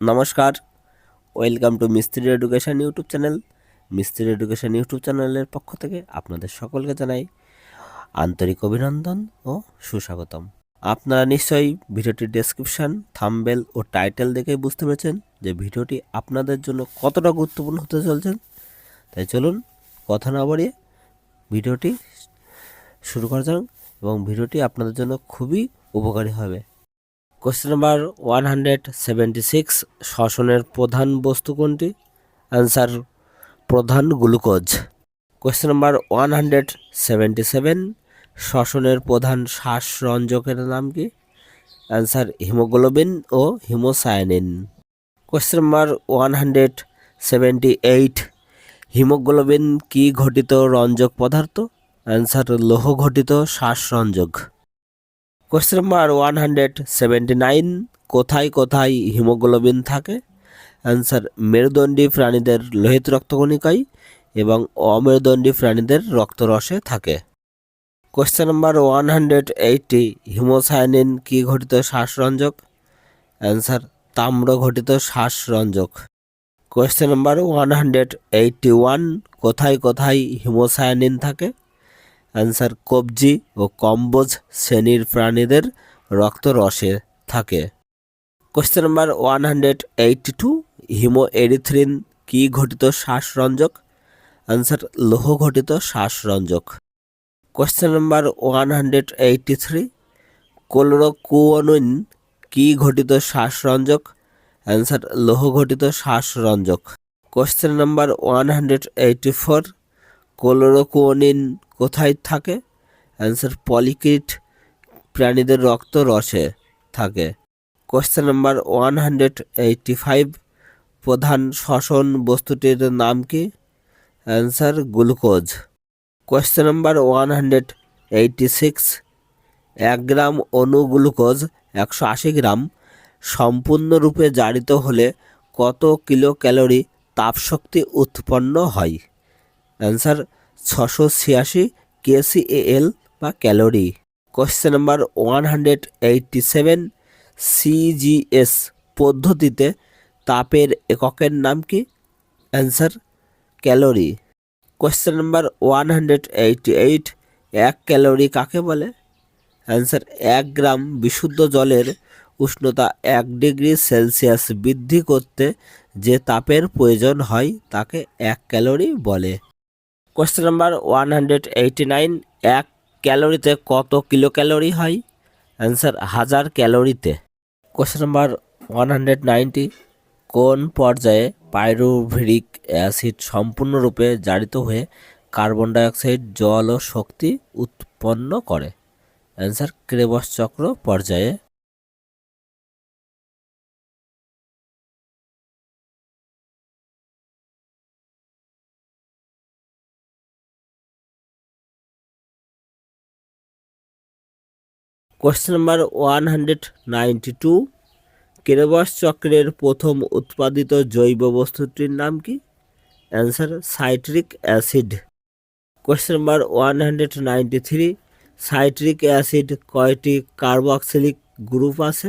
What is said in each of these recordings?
নমস্কার। Welcome to Mistry education YouTube channel. Mistry education YouTube চ্যানেলের পক্ষ থেকে আপনাদের সকলকে জানাই আন্তরিক অভিনন্দন ও সুস্বাগতম। আপনারা নিশ্চয়ই ভিডিওটির ডেসক্রিপশন থাম্বেল ও টাইটেল দেখেই বুঝতে পেরেছেন যে ভিডিওটি আপনাদের জন্য কতটা গুরুত্বপূর্ণ হতে চলছে। তাই চলুন কথা না বাড়িয়ে ভিডিওটি শুরু করা যাক এবং ভিডিওটি আপনাদের জন্য খুবই উপকারী হবে। Question number one hundred seventy six শ্বসনের প্রধান বস্তু কোনটি অ্যান্সার প্রধান glucose question number one hundred seventy seven শ্বসনের প্রধান শ্বাসরঞ্জকের নাম কি অ্যান্সার হিমোগ্লোবিন ও haemocyanin question number one hundred seventy eight haemoglobin কি ঘটিত রঞ্জক পদার্থ অ্যান্সার লৌহ ঘটিত শ্বাসরঞ্জক question number one hundred seventy nine কোথায় কোথায় হিমোগ্লোবিন থাকে? অ্যান্সার মেরুদণ্ডী প্রাণীদের লোহিত রক্তকণিকায় এবং অমেরুদণ্ডী প্রাণীদের রক্তরসে থাকে। Question number one hundred eighty haemocyanin কি ঘটিত শ্বাসরঞ্জক? অ্যান্সার তাম্র ঘটিত শ্বাসরঞ্জক। Question number one hundred eighty one কোথায় কোথায় হিমোসায়ানিন থাকে? অ্যান্সার কবজি ও কম্বোজ শ্রেণির প্রাণীদের রক্তরসে থাকে। Question number one hundred eighty two haemerythrin কি ঘটিত শ্বাসরঞ্জক? অ্যান্সার লোহ ঘটিত শ্বাসরঞ্জক। Question number one hundred eighty three chlorocruorin কী ঘটিত শ্বাসরঞ্জক? অ্যান্সার লোহ ঘটিত শ্বাসরঞ্জক। Question number one hundred eighty four chlorocruorin কোথায় থাকে? অ্যান্সার, পলিকিট প্রাণীদের রক্ত রসে থাকে। Question number one hundred eighty five, প্রধান শ্বসন বস্তুটির নাম কি? Answer, glucose. Question number one hundred eighty six, এক গ্রাম অণু গ্লুকোজ একশো আশি গ্রাম সম্পূর্ণরূপে জারিত হলে কত কিলো ক্যালোরি তাপশক্তি উৎপন্ন হয়? অ্যান্সার ছশো ছিয়াশি কেসিএল বা calorie. Question number one hundred eighty seven CGS পদ্ধতিতে তাপের এককের নাম কি? Answer calorie. Question number one hundred eighty eight, এক ক্যালোরি কাকে বলে? অ্যান্সার এক গ্রাম বিশুদ্ধ জলের উষ্ণতা এক ডিগ্রি সেলসিয়াস বৃদ্ধি করতে যে তাপের প্রয়োজন হয় তাকে এক ক্যালোরি বলে। Question number one hundred eighty nine এক ক্যালোরিতে কত কিলো ক্যালোরি হয়? অ্যান্সার হাজার ক্যালোরিতে। Question number one hundred ninety কোন পর্যায়ে পাইরুভেরিক অ্যাসিড সম্পূর্ণরূপে জারিত হয়ে কার্বন ডাইঅক্সাইড, জল ও শক্তি উৎপন্ন করে? অ্যান্সার ক্রেবস চক্র পর্যায়ে question number one hundred ninety two Krebs চক্রের প্রথম উৎপাদিত জৈব বস্তুটির নাম কি answer citric acid question number one hundred ninety three citric acid কয়টি কার্বক্সিলিক গ্রুপ আছে?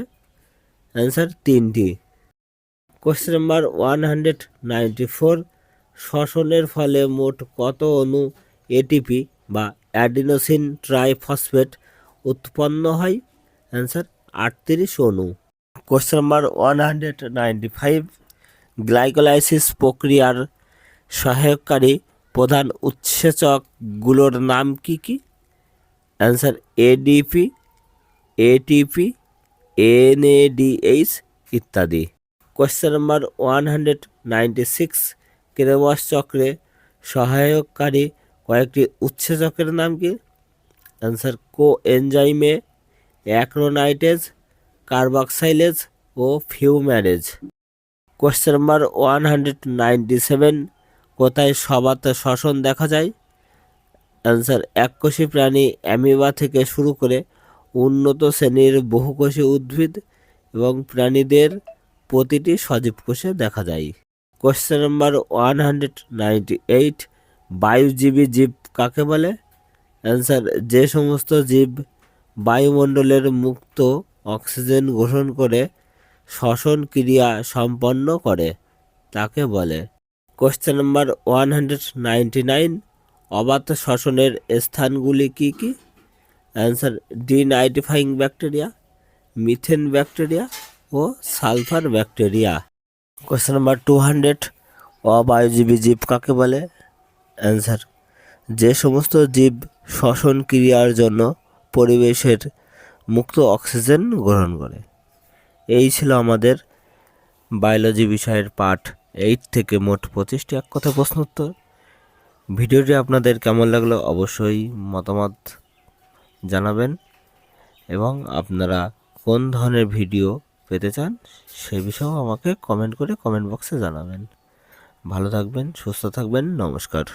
অ্যান্সার তিনটি। Question number one hundred ninety four শ্বসনের ফলে মোট কত অণু এটিপি বা অ্যাডিনোসিন ট্রাইফসফেট উৎপন্ন হয়? অ্যান্সার আটত্রিশ অণু। Question number one hundred ninety five glycolysis প্রক্রিয়ার সহায়ককারী প্রধান উৎসেচকগুলোর নাম কি কি? অ্যান্সার এডিপি এটিপি এনএডিএইচ ইত্যাদি। Question number one hundred ninety six Krebs চক্রে সহায়ককারী কয়েকটি উৎসেচকের নাম কি? অ্যান্সার কো এনজাইমে অ্যাক্রোনাইটেজ, কার্বক্সাইলেজ ও fumarase. Question number one hundred ninety seven, কোথায় সবাত শ্বসন দেখা যায়? অ্যান্সার, এককোষী প্রাণী অ্যামিবা থেকে শুরু করে উন্নত শ্রেণির বহুকোষী উদ্ভিদ এবং প্রাণীদের প্রতিটি সজীব কোষে দেখা যায়। Question number one hundred ninety eight, বায়ুজীবী জীব কাকে বলে? অ্যান্সার, যে সমস্ত জীব বায়ুমণ্ডলের মুক্ত অক্সিজেন গ্রহণ করে শ্বসন ক্রিয়া সম্পন্ন করে, তাকে বলে। Question number one hundred ninety nine অবাত শ্বসনের স্থানগুলি কি কি? Answer denitrifying bacteria methane bacteria ও sulphur bacteria question number two hundred অবায়ুজীবী জীব কাকে বলে? অ্যান্সার যে সমস্ত জীব শ্বসন ক্রিয়ার জন্য পরিবেশের মুক্ত অক্সিজেন গ্রহণ করে। এই ছিল আমাদের বায়োলজি বিষয়ের পাঠ এইট থেকে মোট পঁচিশটি এক কথা প্রশ্ন উত্তর। ভিডিওটি আপনাদের কেমন লাগল অবশ্যই মতামত জানাবেন এবং আপনারা কোন ধরনের ভিডিও পেতে চান সে বিষয়েও আমাকে কমেন্ট করে কমেন্ট বক্সে জানাবেন। ভালো থাকবেন, সুস্থ থাকবেন, নমস্কার।